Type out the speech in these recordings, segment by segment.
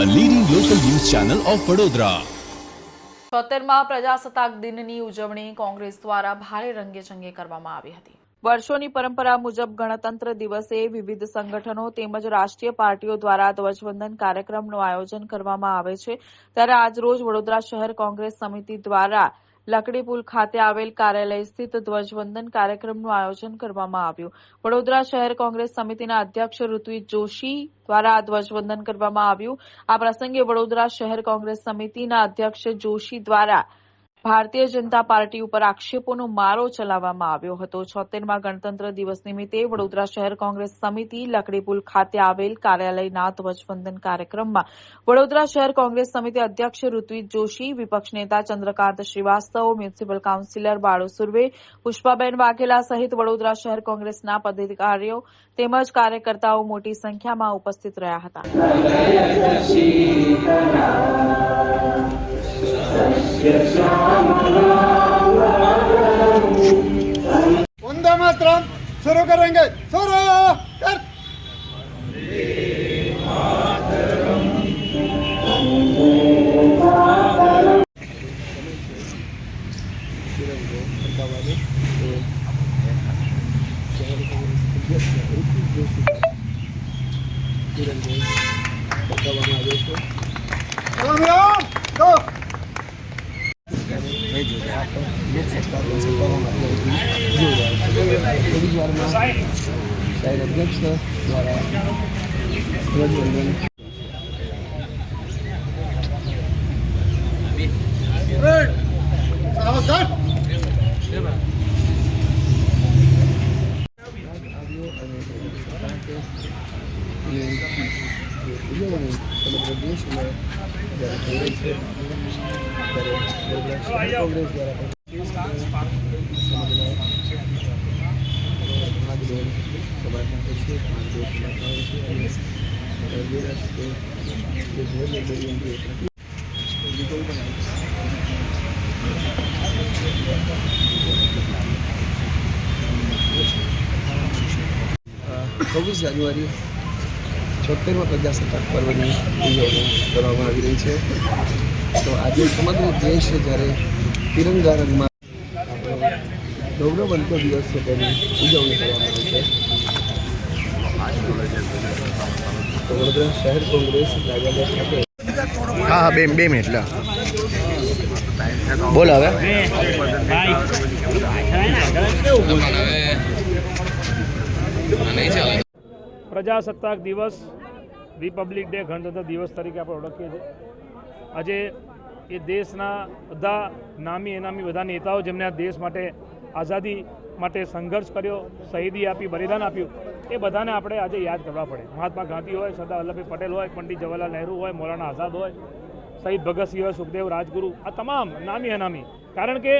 Channel of Vadodara છોતેરમાં પ્રજાસત્તાક દિનની ઉજવણી કોંગ્રેસ દ્વારા ભારે રંગેચંગે કરવામાં આવી હતી. વર્ષોની પરંપરા મુજબ ગણતંત્ર દિવસે વિવિધ સંગઠનો તેમજ રાષ્ટ્રીય પાર્ટીઓ દ્વારા ધ્વજવંદન કાર્યક્રમનું આયોજન કરવામાં આવે છે. ત્યારે આજરોજ વડોદરા શહેર કોંગ્રેસ સમિતિ દ્વારા લકડી પુલ ખાતે આવેલ કાર્યાલય સ્થિત ધ્વજવંદન કાર્યક્રમનું આયોજન કરવામાં આવ્યું. વડોદરા શહેર કોંગ્રેસ સમિતિના અધ્યક્ષ ઋત્વિક જોશી દ્વારા ધ્વજવંદન કરવામાં આવ્યું. આ પ્રસંગે વડોદરા શહેર કોંગ્રેસ સમિતિના અધ્યક્ષ જોશી દ્વારા ભારતીય જનતા પાર્ટી ઉપર આક્ષેપોનો મારો ચલાવવામાં આવ્યો હતો. છોતેરમાં ગણતંત્ર દિવસ નિમિત્તે વડોદરા શહેર કોંગ્રેસ સમિતિ લકડીપુલ ખાતે આવેલ કાર્યાલયના ધ્વજવંદન કાર્યક્રમમાં વડોદરા શહેર કોંગ્રેસ સમિતિ અધ્યક્ષ ઋત્વિજ જોશી, વિપક્ષ નેતા ચંદ્રકાંત શ્રીવાસ્તવ, મ્યુનિસિપલ કાઉન્સિલર બાળુ સુર્વે, પુષ્પાબેન વાઘેલા સહિત વડોદરા શહેર કોંગ્રેસના પદાધિકારીઓ તેમજ કાર્યકર્તાઓ મોટી સંખ્યામાં ઉપસ્થિત રહ્યા હતા. వంద మాత్రం సురకరంగ సుర Go! લોકસત્તા પરિવારમાં સાહેબ અધ્યક્ષ દ્વારા ધ્વજવંદન સમગ્ર દેશમાં જ્યારે થઈ છોતેરમા પ્રજાસત્તાક પર્વની ઉજવણી કરવામાં આવી રહી છે. તો આજે સમગ્ર દેશ જ્યારે તિરંગા રંગમાં ગૌરવંતો દિવસ છે તેની ઉજવણી કરવામાં આવે છે. તો વડોદરા શહેર કોંગ્રેસ કાર્યાલય ખાતે હા હા બે બે મિનિટ લે. બોલ હવે. પ્રજાસત્તાક દિવસ રિપબ્લિક ડે ગણતંત્ર દિવસ તરીકે આપણે ઓળખીએ છીએ. આજે એ દેશના બધા નામી એનામી બધા નેતાઓ જેમને આ દેશ માટે આઝાદી માટે સંઘર્ષ કર્યો, શહીદી આપી, બલિદાન આપ્યું, એ બધાને આપણે આજે યાદ કરવા પડે. મહાત્મા ગાંધી હોય, સરદાર વલ્લભભાઈ પટેલ હોય, પંડિત જવાહરલાલ નહેરુ હોય, મૌલાના આઝાદ હોય, શહીદ ભગતસિંહ હોય, સુખદેવ રાજગુરુ, આ તમામ નામી અનામી કારણ કે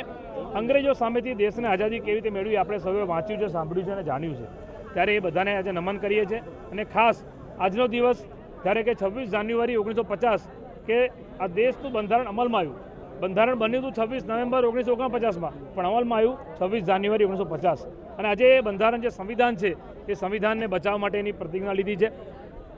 અંગ્રેજો સામેથી દેશને આઝાદી કેવી રીતે મેળવી, આપણે સૌએ વાંચ્યું છે, સાંભળ્યું છે અને જાણ્યું છે. ત્યારે એ બધાને આજે નમન કરીએ છીએ. અને ખાસ આજનો દિવસ જ્યારે કે છવ્વીસ જાન્યુઆરી ઓગણીસો પચાસ કે આ દેશનું બંધારણ અમલમાં આવ્યું. બંધારણ બન્યું હતું છવ્વીસ નવેમ્બર ઓગણીસો ઓગણપચાસમાં પણ અમલમાં આવ્યું છવ્વીસ જાન્યુઆરી ઓગણીસો પચાસ અને આજે એ બંધારણ જે સંવિધાન છે, એ સંવિધાનને બચાવવા માટેની પ્રતિજ્ઞા લીધી છે.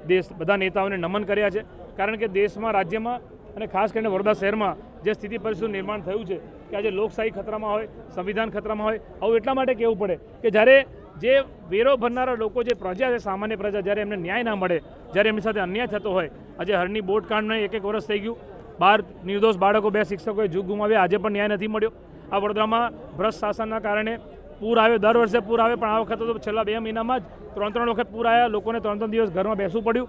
દેશ, બધા નેતાઓને નમન કર્યા છે. કારણ કે દેશમાં, રાજ્યમાં અને ખાસ કરીને વડોદરા શહેરમાં જે સ્થિતિ પરિસ્થિતિનું નિર્માણ થયું છે, કે આજે લોકશાહી ખતરામાં હોય, સંવિધાન ખતરામાં હોય, આવું એટલા માટે કહેવું પડે કે જ્યારે જે વેરો ભરનારા લોકો જે પ્રજા છે, સામાન્ય પ્રજા, જ્યારે એમને ન્યાય ના મળે, જ્યારે એમની સાથે અન્યાય થતો હોય, આજે હરની બોટ કાંડને એક એક વર્ષ થઈ ગયું. બાર નિર્દોષ બાળકો, બે શિક્ષકોએ જુગ ગુમાવ્યા, આજે પણ ન્યાય નથી મળ્યો. આ વડોદરામાં ભ્રષ્ટ શાસનના કારણે પૂર આવે, દર વર્ષે પૂર આવે, પણ આ વખતે તો છેલ્લા બે મહિનામાં જ ત્રણ ત્રણ વખત પૂર આવ્યા. લોકોને ત્રણ ત્રણ દિવસ ઘરમાં બેસવું પડ્યું.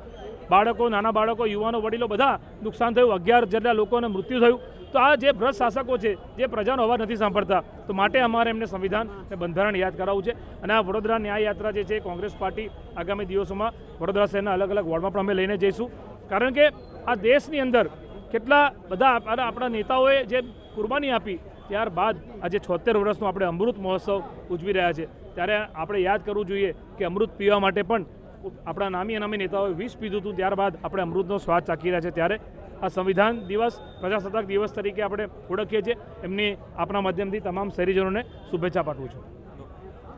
બાળકો, નાના બાળકો, યુવાનો, વડીલો બધા નુકસાન થયું. અગિયાર જેટલા લોકોને મૃત્યુ થયું. તો આ જે ભ્રષ્ટ શાસકો છે, જે પ્રજાનો અવાજ નથી સાંભળતા, તો માટે અમારે એમને સંવિધાન અને બંધારણ યાદ કરાવવું છે. અને આ વડોદરા ન્યાય યાત્રા જે છે, કોંગ્રેસ પાર્ટી આગામી દિવસોમાં વડોદરા શહેરના અલગ અલગ વોર્ડમાં પણ અમે લઈને જઈશું. કારણ કે આ દેશની અંદર કેટલા બધા આપણા નેતાઓએ જે કુરબાની આપી ત્યારબાદ આજે છોતેર વર્ષનો આપણે અમૃત મહોત્સવ ઉજવી રહ્યા છે, ત્યારે આપણે યાદ કરવું જોઈએ કે અમૃત પીવા માટે પણ આપણા નામી અનામી નેતાઓએ વિષ પીધું હતું, ત્યારબાદ આપણે અમૃતનો સ્વાદ ચાખી રહ્યા છે. ત્યારે આ સંવિધાન દિવસ, પ્રજાસત્તાક દિવસ તરીકે આપણે ઓળખીએ છીએ. એમની આપણા માધ્યમથી તમામ શહેરીજનોને શુભેચ્છા પાઠવું છું.